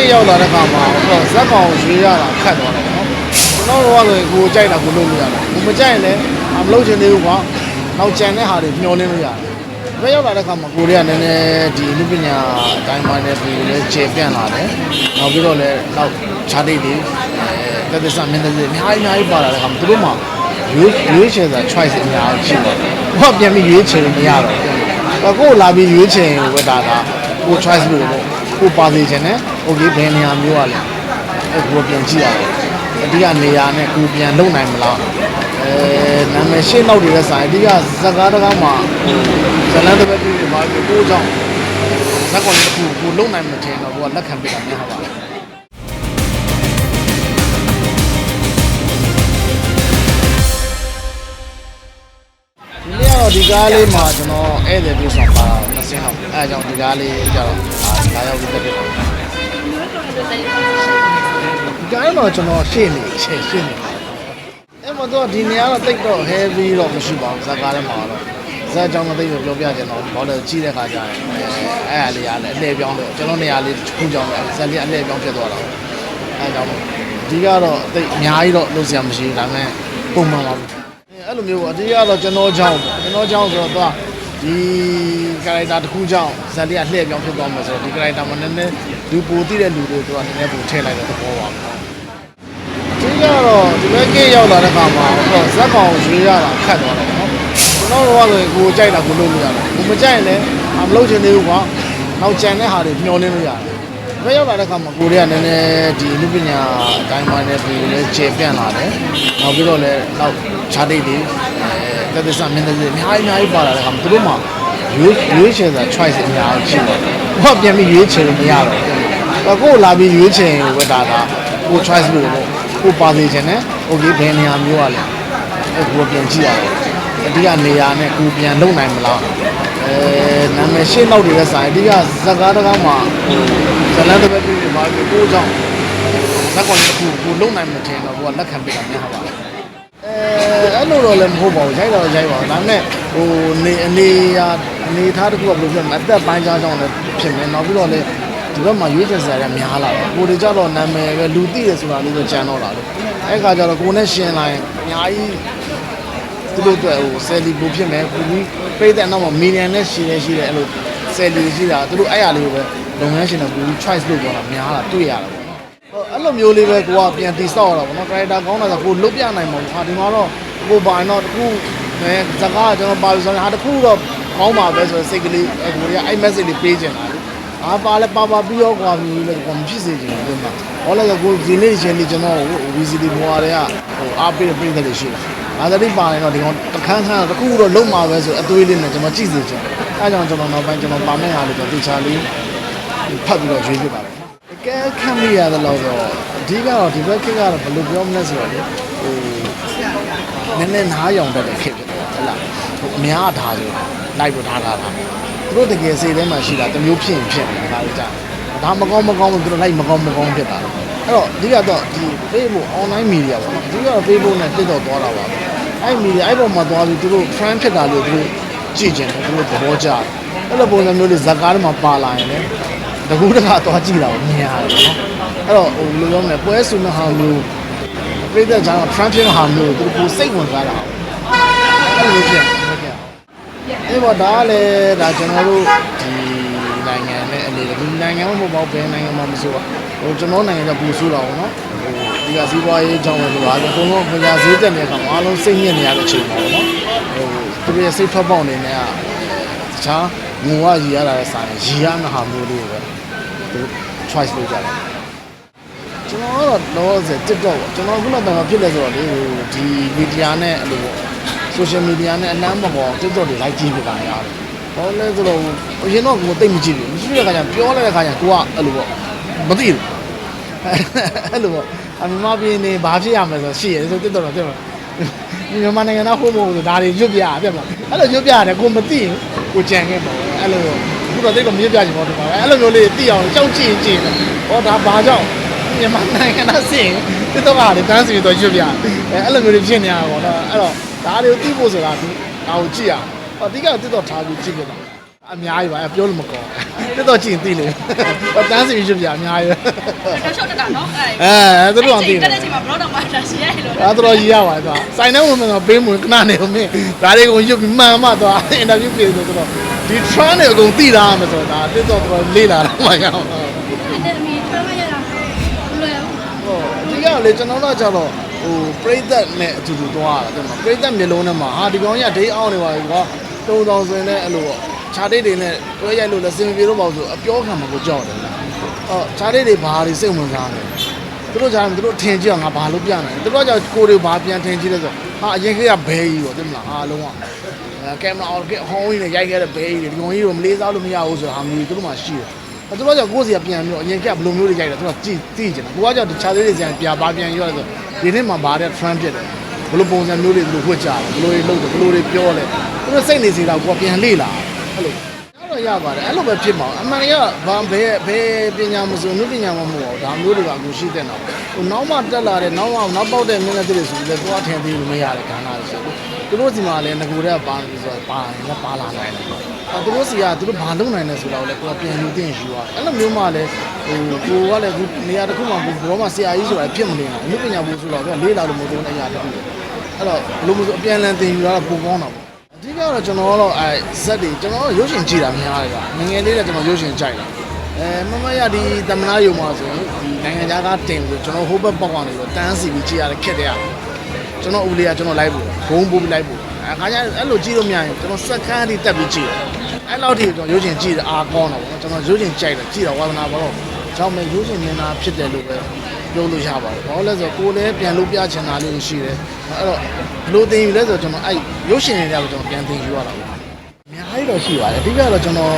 စ်ရောက်လာတဲ့ခါမှာဟိုဇက်ကောင်ရွေးရတာခတ်သွားတယ်နော်ကျွန်တော်တို့ကဆိုရင်ကိုကြိုက်တာကိုလုပ်လို့ရတယ်ကိုမကြိုက်ရင်လည်းမလုပ်ချင်သေးဘူးကွာနောက်ကြံတဲ့ဟာတွေမျောလင်းလို့ရတယ်ဘယ်ရောက်လာတဲ့ခါမှာကိုတွေကနည်းနည်းဒီလူပညာအတိုင်းပိုင်းနဲ့ပြည်လည်းခြေပြန့်လာတယ်နောက်ပြီးတော့လည်းနောက်ခြားတိတ်တွေအဲတက်သစမင်းတွေအများကြီးအများကြီးပါလာတဲ့ခါမှာသူတို့မှရွေးရွေးချယ်တာ choice အများကြီးရှိတယ်ဟောပြန်ပြီးရွေးချယ်လို့မရတော့ဘူးကိုလာပြီးရွေးချယ်ဝတ်တာကကို choice လို့ပေါ့ကိုပါသေးခြင်း နဲ့ okay ဘယ်နေရာမျိုးอ่ะလဲအဲ့ကိုပြန်ကြည့်ရတယ်အဓိကနေရာနဲ့ကိုပြန်လုံနိုင်မလားအဲနာမည်ရှင်းတော့တွေလည်းဆိုင်အဓိကဇကားတကားမှာဇလန်တစ်ပတ်ပြည့်ပြပါပြီကိုကြောင့်ဇက်ကောင်တစ်ခုကိုလုံနိုင်မထင်တော့ကိုကလက်ခံပြတာများပါလားဒီနေ့ကတော့ဒီကားလေးမှာကျွန်တော်ဧည့်သည်ပြုဆောင်ပါနှစ်ဆင်းတော့အဲအကြောင်းဒီကားလေးကြတော့လာရောက်ပြီးတက်တယ် ဒီကားတော့ကျွန်တော်ရှင်းနေရှင်းရှင်းနေအဲ့မတော့ဒီနေရာတော့တိတ်တော့ heavy တော့မရှိပါဘူးဇာတ်ကားထဲမှာတော့ဇာတ်ကြောင့်မသိဘူးပြောပြချင်တော့ဘောလည်းကြီးတဲ့ခါကျရင်အဲအဲ့အလေးရလည်းအလှည့်ပြောင်းတော့ကျွန်တော်နေရာလေးတစ်ခုကြောင့်လည်းဇာတ်လေးအလှည့်ပြောင်းဖြစ်သွားတာအဲကြောင့်ဒီကတော့တိတ်အများကြီးတော့လုပ်စရာမရှိဘူးဒါပေမဲ့ပုံမှန်ပါဘူးအဲ့လိုမျိုးပေါ့အတိကတော့ကျွန်တော်ကြောင့်ပေါ့ကျွန်တော်ကြောင့်ဆိုတော့သူကဒီကာရိုက်တာတစ်ခုကြောင့်ဇာတ်လေးကလှည့်ပြောင်းဖြစ်သွားမှာဆိုတော့ဒီကာရိုက်တာမှာနည်းနည်း လူပိုသိတဲ့လူတွေသူကနည်းနည်းပိုထည့်လိုက်တဲ့သဘောပါပဲဒီကတော့ဒီဘက်ကရောက်လာတဲ့ခါမှာဟိုဇက်ကောင်ရွေးရတာခတ်သွားတယ်နော်ကျွန်တော်တို့ကဆိုရင်ကိုကြိုက်တာကိုလုပ်လို့ရတယ်ကိုမကြိုက်ရင်လည်းမလုပ်ချင်သေးဘူးကွာနောက်ကြံတဲ့ဟာတွေမျောလင်းလို့ရတယ်ဘယ်ရောက်လာတဲ့ခါမှာကိုတွေကနည်းနည်းဒီလူပညာအတိုင်းပိုင်းနဲ့ပြည်လည်းခြေပြန့်လာတယ်နောက်ပြီးတော့လည်းနောက်ခြားတိတ်တွေအဲတက်သစမင်းတွေအများကြီးအများကြီးပါလာတဲ့ခါမှာသူတို့မှရွေးရွေးချယ်တာ choice အများကြီးရှိတယ်ဟောပြန်ပြီးရွေးချယ်လို့မရတော့ဘူး ကိုလာပြီးရွေးချယ်ဝတ်တာကကို choice လို့ပေါ့ကိုပါသေးခြင်းနဲ့ okay ဘယ်နေရာမျိုးอ่ะလဲအဲ့ကိုပြန်ကြည့်ရတယ်အဓိကနေရာနဲ့ကိုပြန်လုံနိုင်မလားအဲနာမည်ရှင်းတော့တွေလည်းဆိုင်အဓိကဇက်ကားတကားမှာဇလန်တစ်ပတ်ပြည့်ပါပြီကိုကြောင့်ဇက်ကောင်တစ်ခုကိုလုံနိုင်မထင်တော့ကိုကလက်ခံပြတာများပါလားအဲအဲ့လိုတော့လည်းမဟုတ်ပါဘူးရိုက်တော့ရိုက်ပါဘူးဒါပေမဲ့ဟိုနေအနေရာအနေထားတစ်ခုကဘယ်လိုပြောမလဲအသက်ပိုင်းခြားကြောင့်လည်းဖြစ်နေနောက်ပြီးတော့လည်း ဒီဘက်မှာရွေးချယ်စရာတွေများလာတယ်ကိုတွေကြတော့နာမည်ပဲလူသိတယ်ဆိုတာလေးပဲကြံတော့တာလေအဲ့ခါကျတော့ကိုနဲ့ရှင်လာရင်အများကြီးသူတို့အတွက်ဟိုဆယ်လီဘူဖြစ်မယ်ကိုကြီးပြိတဲ့နောက်မှာမီလီယံနဲ့ရှိနေရှိတယ်အဲ့လိုဆယ်လီရှိတာသူတို့အဲ့ရလေးကိုပဲလုပ်ငန်းရှင်တွေကကိုကြီး choice လုပ်တော့တာများလာတွေ့ရတာပေါ့နော်ဟိုအဲ့လိုမျိုးလေးပဲကိုကပြန်တိဆောက်ရတာပေါ့နော် character ကောင်းတာဆိုကိုလုတ်ပြနိုင်မှာပေါ့ဟာဒီမှာတော့ကိုပါတော့တခုအဲစကားကျွန်တော်ပါလို့ဆိုရင်ဟာတခုတော့ကောင်းပါပဲဆိုစိတ်ကလေးအဲကိုကြီးအဲ့ message လေးပေးချင်တာလေ အားပါလဲပါပါပြီးတော့ကွာပြီးလဲကွာမဖြစ်စေချင်ဘူးကွာဟောလည်းကိုဒီနေ့ချင်းလေးကျွန်တော်ဝီစီဒီဘွားတွေကဟိုအားပေးတဲ့ပြည်သက်တွေရှိတယ်။အားသတိပါရင်တော့ဒီကောင်တခန်းခန်းတစ်ခုတော့လုံးမှာပဲဆိုအသွေးလေးနဲ့ကျွန်တော်ကြည့်စေချင်။အဲကြောင့်ကျွန်တော်နောက်ပိုင်းကျွန်တော်ပါမယ့်ဟာလေးတော့တေချာလေးဖတ်ပြီးတော့ရွေးပြပါမယ်။တကယ်ခံမိရတယ်လို့တော့အဓိကတော့ဒီဘက်ခေတ်ကတော့ဘယ်လိုပြောမလဲဆိုတော့လေဟိုနည်းနည်းနားယောင်တတ်တဲ့ခေတ်ဖြစ်တော့ဟဲ့လားဟိုအများထားဆိုလိုက်ပြီးထားတာလား သူတို့တကယ်စိတ်ထဲမှာရှိတာတစ်မျိုးဖြစ်ရင်ဖြစ်တယ်ဒါလေးကြာဒါမကောင်းမကောင်းဘူးသူတို့လိုက်မကောင်းမကောင်းဖြစ်တာအဲ့တော့အဓိကတော့ဒီ Facebook online media ပေါ့နော်အဓိကတော့ Facebook နဲ့တက်တော့သွားတာပါအဲ့ media အဲ့ပေါ်မှာသွားပြီးသူတို့ friend ဖြစ်တာလို့သူတို့ကြည့်ကြတယ်သူတို့သဘောကျတယ်အဲ့လိုပုံစံမျိုးလေးဇာတ်ကားတွေမှာပါလာရင်လည်းတကူတကသွားကြည့်တာကိုမြင်ရတယ်နော်အဲ့တော့ဟိုလိုပြောမလဲပွဲဆူမဟာမျိုးပြည်သက်ကြောင့် friend ဖြစ်မဟာမျိုးသူတို့ကိုစိတ်ဝင်စားတာအဲ့လိုဖြစ်တယ်ဖြစ်တယ် အေးပေါ့ဒါကလည်းဒါကျွန်တော်တို့ဒီနိုင်ငံနဲ့အနေနဲ့ဒီနိုင်ငံမဟုတ်ပါဘူးဘယ်နိုင်ငံမှမဆိုပါဟိုကျွန်တော်နိုင်ငံကပူဆိုးတာပေါ့နော်ဟိုဒီကစီးပွားရေးကြောင့်လည်းလို့အားလုံးအကုန်လုံးခင်ဗျာဈေးတက်နေတဲ့အခါမှာအားလုံးစိတ်ညစ်နေရတဲ့အချိန်ပါပေါ့နော်ဟိုသူတို့ရဲ့စိတ်ထွက်ပေါက်နေနေကတခြားငွေဝရည်ရတာတဲ့ဆိုင်ရည်ရမဟာမျိုးလေးပဲသူ choice လုပ်ကြတယ်ကျွန်တော်ကတော့တော့ဆို TikTok ပေါ့ကျွန်တော်ခုနကတည်းကဖြစ်လဲဆိုတော့လေဟိုဒီ media နဲ့အဲ့လိုပေါ့ social media နဲ့အလန်းမပေါ် TikTok တွေ like ကြည့်ပြတာရတယ်။ဘာလဲဆိုတော့အရင်တော့ကိုသိမကြည့်ဘူး။မရှိတဲ့ခါကျပြောလိုက်တဲ့ခါကျကိုကအဲ့လိုပေါ့မသိဘူး။အဲ့လိုပေါ့အမမပြင်းနေဘာဖြစ်ရမလဲဆိုရှိရဲဆို TikTok တော့ပြောတယ်။မြန်မာနိုင်ငံသားဟုတ်မဟုတ်ဆိုဒါတွေရွတ်ပြရပြမလား။အဲ့လိုရွတ်ပြရတယ်ကိုမသိဘူးကိုကြံခဲ့ပေါ့။အဲ့လိုအခုတော့တိတ်တော့မရွတ်ပြချင်ပါဘူးဒီမှာ။အဲ့လိုမျိုးလေးသိအောင်ကြောက်ကြည့်ကြည့်တယ်။ဟောဒါဘာကြောင့်မြန်မာနိုင်ငံသားစင် TikTok ကလည်းတန်းစီတော့ရွတ်ပြ။အဲ့လိုမျိုးတွေဖြစ်နေရတာပေါ့နော်။အဲ့တော့ ဒါတွေကိုသိဖို့ဆိုတာဒီဒါကိုကြည့်ရအောင်အဓိကတစ်တော့ထားပြီးကြည့်ပြတာအများကြီးပါပြောလို့မကောင်းတက်တော့ကြည့်သိလေပတန်းစီဖြစ်ပြအများကြီးတော့ရှော့တက်တာနော်အဲ့အဲသူတို့အောင်သိတယ်တက်တဲ့ချိန်မှာဘလော့တော့မှတာရှိရတယ်လို့အဲ့တော့ကြီးရပါသွားစိုင်နှုံးဝင်တော့ပေးမွေခဏနေဦးမင်းဒါတွေကိုရွတ်ပြီးမှန်မှသွားအင်တာဗျူးပြေဆိုတော့ဒီ trend တွေအကုန်သိတာမှဆိုတော့ဒါတက်တော့တော်လေးလာတော့မှရအောင်အဲ့ဒါမီဖမ်းမရတာလွယ်ဟုတ်အဓိကလေကျွန်တော်တို့ကကြတော့ ဟိုပရိသတ်နဲ့အတူတူသွားတာတဲ့မှာပရိသတ်မျိုးလုံးထဲမှာဟာဒီကောင်ကြီးကဒိတ်အောင်နေပါပြီကွာတုံတောင်ဆိုရင်လည်းအဲ့လိုပေါ့ခြားဒိတ်တွေနဲ့တွဲရိုက်လို့လည်းစင်ပြေလို့ပေါ့ဆိုအပြောခံမှာကိုကြောက်တယ်အော်ခြားဒိတ်တွေဘာတွေစိတ်ဝင်စားလဲသူတို့ကြားတယ်သူတို့ထင်ကြည့်အောင်ငါဘာလို့ပြနိုင်လဲသူတို့ကကိုယ်တွေဘာပြန်ထင်ကြည့်လဲဆိုဟာအရင်ကဘဲကြီးပေါ့တင်မလားဟာလုံးဝအဲကင်မရာအော်ကဟောင်းကြီးနဲ့ရိုက်ခဲ့တဲ့ဘဲကြီးတွေဒီကောင်ကြီးကိုမလေးစားလို့မရဘူးဆိုတာဟာမျိုးသူတို့မှရှိတယ်အဲ သူတို့ကကိုယ်စီကပြန်ပြီးတော့အရင်ကဘယ်လိုမျိုးတွေရိုက်တယ်သူကကြည့်သိကြတယ်ကိုကကြောင့်တခြားလေးတွေပြန်ပြပါပြန်ရွရဆိုဒီနေ့မှဘာတဲ့ trend ဖြစ်တယ်ဘယ်လိုပုံစံမျိုးတွေသူတို့ဝှက်ကြတယ်ဘယ်လိုတွေလုပ်တယ်ဘယ်လိုတွေပြောလဲသူတို့စိတ်နေစီတော့ကိုကပြန်လေ့လာအဲ့လိုအဲ့တော့ရပါတယ်အဲ့လိုပဲဖြစ်မှာအမှန်တရားဘာဘဲဘဲပညာမစိုးနုပညာမမဟုတ်ဘူးဒါမျိုးတွေကအခုရှိတဲ့တော့ဟိုနောက်မှတက်လာတဲ့နောက်မှနောက်ပေါက်တဲ့မင်းနဲ့တွေဆိုလည်းကိုကထင်သေးလို့မရတဲ့ခန္ဓာတွေဆို သူတို့စီမှာလည်းငကိုတဲ့ပါနေဆိုတော့ပါရင်ပါလာနိုင်တယ်အဲသူတို့စီကသူတို့ဘာလုပ်နိုင်လဲဆိုတော့လည်းကိုကပြန်ယူတင်ယူရတယ်အဲ့လိုမျိုးမှလည်းဟိုကိုကလည်းခုနေရာတစ်ခုမှကိုဘောမှဆရာကြီးဆိုတာဖြစ်မနေဘူးအနုပညာဘူးဆိုတော့လေးလာလို့မဟုတ်ဘူးနေရာတစ်ခုအဲ့တော့ဘလို့မဆိုအပြန်လန်တင်ယူတာတော့ပိုကောင်းတာပေါ့အဓိကတော့ကျွန်တော်ကတော့အဲဇက်တွေကျွန်တော်ရုပ်ရှင်ကြည့်တာများတယ်ကငငယ်လေးလည်းကျွန်တော်ရုပ်ရှင်ကြိုက်တာအဲမမရဒီတမနာယုံမှာဆိုရင်ဒီနိုင်ငံခြားကတင်လို့ကျွန်တော်ဟိုဘက်ပေါက်ကနေတော့တန်းစီပြီးကြည့်ရတဲ့ခက်တဲ့ရ ကျွန်တော်ဦးလေးကကျွန်တော်လိုက်ပို့ဘုံပို့ပြီးလိုက်ပို့အခါကျအဲ့လိုကြည့်လို့မရရင်ကျွန်တော်စက်ခန်းအထိတက်ပြီးကြည့်တယ်အဲ့လောက်ထိကျွန်တော်ရုပ်ရှင်ကြည့်တာအားကောင်းတာပေါ့ကျွန်တော်ရုပ်ရှင်ကြိုက်တယ်ကြည့်တော့ဝါသနာပါတော့ကြောင့်မဲ့ရုပ်ရှင်မြင်တာဖြစ်တယ်လို့ပဲပြောလို့ရပါတယ်ဘာလို့လဲဆိုတော့ကိုယ်လည်းပြန်လို့ပြချင်တာလေးရှိတယ်အဲ့တော့ဘယ်လိုတင်ယူလဲဆိုတော့ကျွန်တော်အဲ့ရုပ်ရှင်တွေကတော့ကျွန်တော်ပြန်တင်ယူရတာပေါ့အများကြီးတော့ရှိပါတယ်အဓိကတော့ကျွန်တော်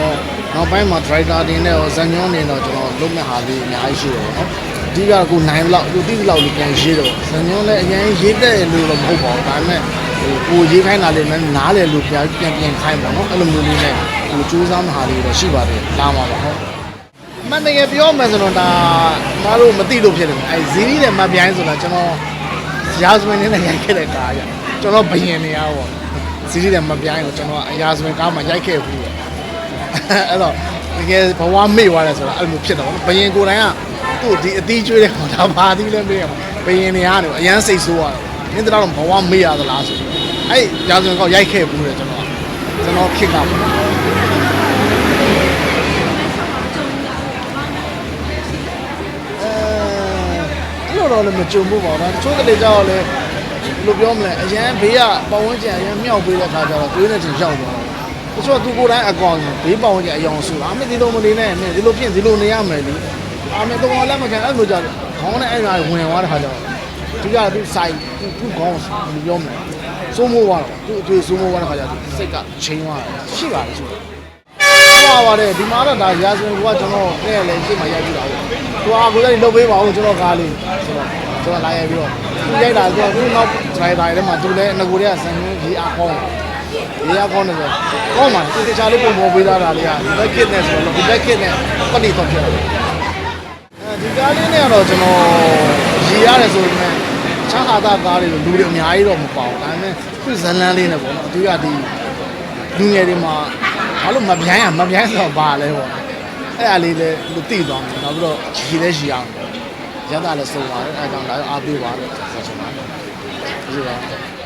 နောက်ပိုင်းမှာ driver တင်နဲ့ရောဇန်ညွန်းနေတော့ကျွန်တော်လုပ်မဲ့ဟာလေးအများကြီးရှိတယ်ပေါ့နော် အဓိကကိုနိုင်လောက်ကိုတိလောက်လေးပြန်ရေးတော့ဇန်ညွန်းလည်းအရင်ရေးတဲ့လို့တော့မဟုတ်ပါဘူးဒါပေမဲ့ဟိုကိုရေးခိုင်းတာလေးနဲ့နားလေလို့ပြန်ပြန်ပြန်ခိုင်းပါတော့အဲ့လိုမျိုးလေးနဲ့ဟိုစူးစမ်းမဟာလေးတော့ရှိပါတယ်လာမှာပါဟုတ်မန်တကယ်ပြောမှဆိုတော့ဒါမအားလို့မသိလို့ဖြစ်တယ်အဲဇီရီနဲ့မပြိုင်းဆိုတော့ကျွန်တော်ရာဇဝင်နဲ့ရိုက်ခဲ့တဲ့ကားရကျွန်တော်ဘယင်နေရပါဇီရီနဲ့မပြိုင်းတော့ကျွန်တော်အရာဇဝင်ကားမှာရိုက်ခဲ့ဘူးအဲ့တော့တကယ်ဘဝမေ့သွားတယ်ဆိုတာအဲ့လိုမျိုးဖြစ်တော့ဘယင်ကိုယ်တိုင်က သူ့ဒီအသီးကျွေးတဲ့ကောင်ဒါဘာသီးလဲမေးရမှာဘယင်နေရတယ်အရန်စိတ်ဆိုးရတယ်မင်းတို့တော့ဘဝမေ့ရသလားဆိုအဲ့ရာဇဝင်ကောက်ရိုက်ခဲ့ဘူးတယ်ကျွန်တော်ကျွန်တော်ခစ်ကပါအဲအဲ့လိုတော့လည်းမကြုံဘူးပေါ့နော်တချို့ကလေးကြောက်လည်းဘယ်လိုပြောမလဲအရန်ဘေးကပတ်ဝန်းကျင်အရန်မြောက်ပေးတဲ့ခါကျတော့တွေးနေချင်ရောက်သွားတယ်တချို့သူကိုယ်တိုင်အကောင်ဘေးပေါင်းကြအယောင်ဆိုတာအမေဒီလိုမနေနဲ့မင်းဒီလိုဖြစ်ဒီလိုနေရမယ်လေ အမေတော့လည်းမကန်အဲ့လိုကြခေါင်းနဲ့အဲ့ဒါဝင်သွားတဲ့ခါကျတော့သူကသူဆိုင်သူသူခေါင်းဘယ်လိုပြောမလဲစိုးမိုးသွားတော့သူအတွေ့စိုးမိုးသွားတဲ့ခါကျတော့စိတ်ကချိန်သွားတယ်ရှိပါတယ်ရှိတယ်ဟောပါတယ်ဒီမှာတော့ဒါရာဇဝင်ကကျွန်တော်နဲ့လည်းရှေ့မှာရိုက်ပြတာပေါ့သူအားကိုလည်းလုပ်ပေးပါဦးကျွန်တော်ကားလေးဆိုတော့ကျွန်တော်လာရိုက်ပြီးတော့သူရိုက်တာဆိုတော့သူနောက် driver ထဲမှာသူလည်းငကိုတွေကဆန်ရင်းကြီးအားကောင်းတယ်ရေရကောင်းတယ်ဆိုကောင်းပါသူတခြားလေးပုံပေါ်ပေးသားတာလေးကဒီဘက်ကစ်နဲ့ဆိုတော့ဒီဘက်ကစ်နဲ့ပတ်တိတော့ဖြစ်တယ်အဲ ဒီကားလေးနဲ့ကတော့ကျွန်တော်ရေရတယ်ဆိုပေမဲ့ချားဟာတာကားတွေလူတွေအများကြီးတော့မပေါဘူးဒါပေမဲ့သူဇလန်းလေးနဲ့ပေါ့နော်အဓိကဒီလူငယ်တွေမှာဘာလို့မပြိုင်းရမပြိုင်းဆိုတော့ပါလဲပေါ့အဲ့အားလေးလည်းလူသိသွားတယ်နောက်ပြီးတော့ရေလည်းရေအောင်ရတာလည်းစုံပါတယ်အဲဒါကြောင့်လာအားပေးပါတယ်ဆက်ချင်ပါတယ်ဒီလိုပါ